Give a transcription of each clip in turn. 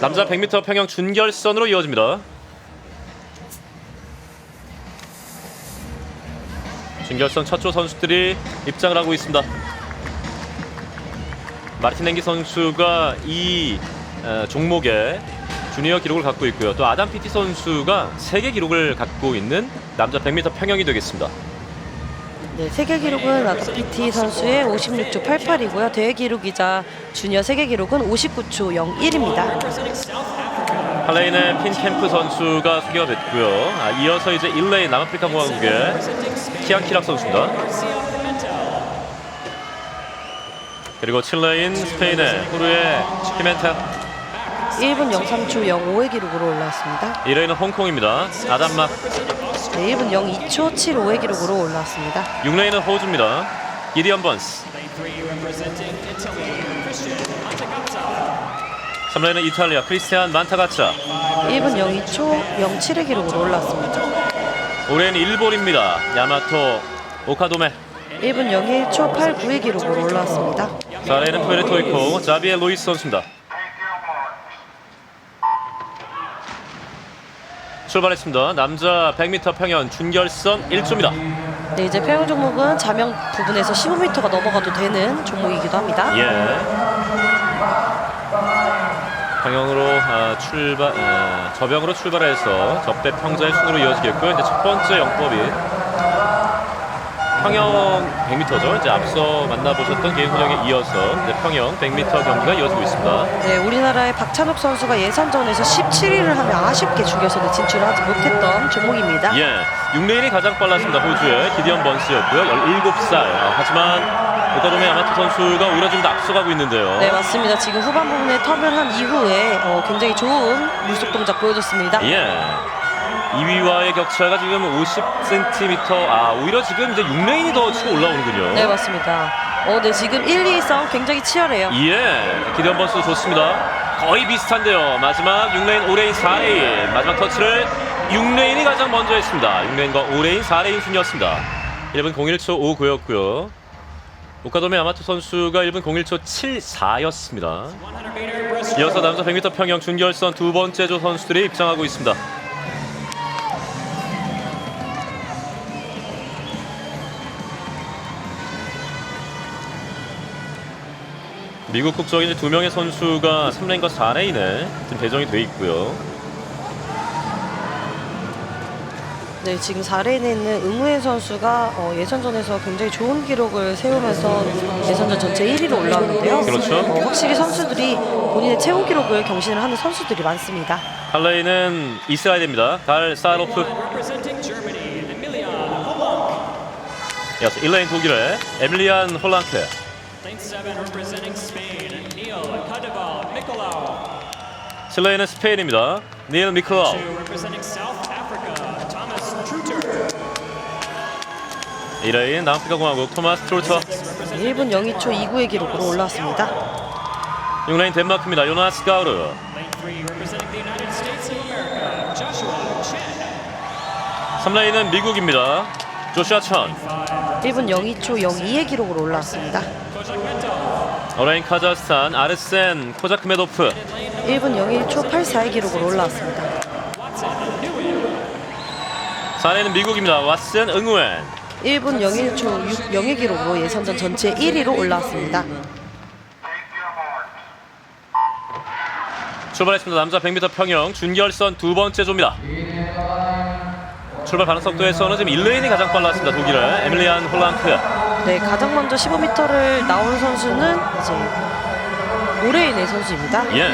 남자 100m 평영 준결선으로 이어집니다. 준결선 첫 조 선수들이 입장을 하고 있습니다. 마르틴 랭기 선수가 이 어, 종목에 주니어 기록을 갖고 있고요. 또 아담 피티 선수가 세계 기록을 갖고 있는 남자 100m 평영이 되겠습니다. 네, 세계 기록은 아까 PT 선수의 56초 88이고요. 대회 기록이자 주니어 세계 기록은 59초 01입니다. 할레인의 핀 캠프 선수가 소개가 됐고요. 아, 이어서 이제 1레인 남아프리카 공화국의 키안 키락 선수입니다. 그리고 7레인 스페인의 후르의 히멘테 1분 03초 05의 기록으로 올라왔습니다. 1레인은 홍콩입니다. 아담막 네, 1분 02초 75의 기록으로 올라왔습니다. 6레인은 호주입니다. 기디언 번스 3레인은 이탈리아 크리스티안 만타가차 1분 02초 07의 기록으로 올라왔습니다. 5레인은 일본입니다. 야마토 오카도메 1분 01초 89의 기록으로 올라왔습니다. 4레인은 푸에르토리코 자비에 루이스 선수입니다. 출발했습니다. 남자 100m 평연 준결선 1조입니다. 네, 이제 평영 종목은 자명 부분에서 15m가 넘어가도 되는 종목이기도 합니다. 예. 평영으로 아, 출발 아, 저병으로 출발해서 적대 평자의 순으로 이어지겠고요. 이제 첫 번째 영법이 평영 100m죠. 이제 앞서 만나보셨던 개인 훈련에 이어서 이제 평영 100m 경기가 이어지고 있습니다. 네, 우리나라의 박찬욱 선수가 예선전에서 17위를 하며 아쉽게 중결선에 진출하지 못했던 종목입니다. 예, 6레인이 가장 빨랐습니다. 호주의 기디언 번스였고요. 17살. 아, 하지만 오카도메 야마토 선수가 오히려 지금 더 앞서가고 있는데요. 네, 맞습니다. 지금 후반 부분에 턴을 한 이후에 어, 굉장히 좋은 물속 동작 보여줬습니다. 예. 2위와의 격차가 지금 50cm. 아, 오히려 지금 이제 6레인이 더 치고 올라오는군요. 네, 맞습니다. 어, 네, 지금 1, 2위 싸움 굉장히 치열해요. 예, 기대한 번수 좋습니다. 거의 비슷한데요. 마지막 6레인, 5레인, 4레인. 마지막 터치를 6레인이 가장 먼저 했습니다. 6레인과 5레인, 4레인 순이었습니다. 1분 01초 59였고요. 오카도메 야마토 선수가 1분 01초 74였습니다. 이어서 남자 100m 평영 준결선 두 번째 조 선수들이 입장하고 있습니다. 미국 국적인 두 명의 선수가 3레인과 4레인에 지금 배정이 돼 있고요. 네, 지금 4레인에 있는 응우현 선수가 어, 예선전에서 굉장히 좋은 기록을 세우면서 예선전 전체 1위로 올라왔는데요. 그렇죠. 어, 확실히 선수들이 본인의 최고 기록을 경신을 하는 선수들이 많습니다. 8레인은 이스라엘입니다. 달 사로프. 이어서 1레인 독일의 에밀리안 홀랑크. 칠레인은 스페인입니다. 닐 미클라우. 이레인 남아프리카 공화국 토마스 트루터. 1분 02초 29의 기록으로 올라왔습니다. 6레인 덴마크입니다. 요나스 가우르. 3레인은 미국입니다. 조슈아 천. 1분 02초 02의 기록으로 올라왔습니다. 어레인 카자흐스탄 아르센 코자크메도프. 1분 01초 84의 기록으로 올라왔습니다. 4레인은 미국입니다. 왓슨 응우엔. 1분 01초 60의 기록으로 예선전 전체 1위로 올라왔습니다. 출발했습니다. 남자 100m 평영 준결선 두 번째 조입니다. 출발 반응 속도에서는 지금 1레인이 가장 빨랐습니다. 독일의 에밀리안 홀랑크. 네, 가장 먼저 15m를 나온 선수는 이제 오레인의 선수입니다. 예.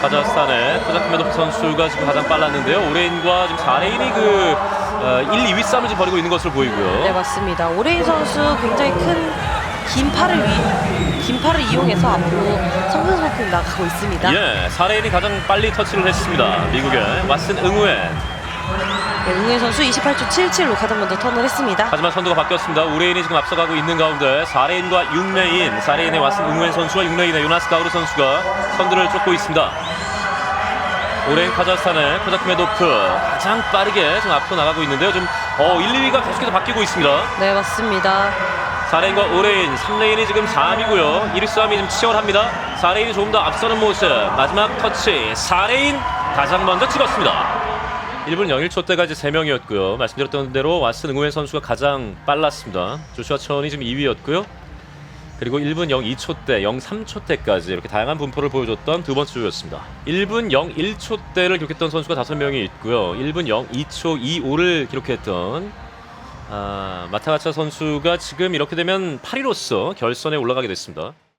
카자흐스탄의 코자크메도프 선수가 지금 가장 빨랐는데요. 오레인과 지금 4레인이 그 어, 1, 2위 싸움을 지금 벌이고 있는 것으로 보이고요. 네, 맞습니다. 오레인 선수 굉장히 큰 긴 팔을 위, 긴 팔을 이용해서 앞으로 성승성승 나가고 있습니다. 예, 4레인이 가장 빨리 터치를 했습니다. 미국의 왓슨 응우엔. 네, 응우현 선수 28초 77로 가장 먼저 턴을 했습니다. 하지만 선두가 바뀌었습니다. 5레인이 지금 앞서가고 있는 가운데 4레인과 6레인, 4레인의 왓슨 응우엔 선수와 6레인의 요나스 가우르 선수가 선두를 쫓고 있습니다. 5레인 카자흐스탄의 코자크메도프 가장 빠르게 지금 앞으로 나가고 있는데요. 좀 어, 1, 2위가 계속해서 바뀌고 있습니다. 네, 맞습니다. 4레인과 5레인, 3레인이 지금 3이고요. 1위 싸움이 좀 치열합니다. 4레인이 조금 더 앞서는 모습. 마지막 터치 4레인 가장 먼저 찍었습니다. 1분 01초 때까지 3명이었고요. 말씀드렸던 대로 왓슨 응우엔 선수가 가장 빨랐습니다. 조슈아 천이 지금 2위였고요. 그리고 1분 02초 때, 03초 때까지 이렇게 다양한 분포를 보여줬던 두 번째 조였습니다. 1분 01초 때를 기록했던 선수가 5명이 있고요. 1분 02초 25를 기록했던 아, 마타가차 선수가 지금 이렇게 되면 8위로서 결선에 올라가게 됐습니다.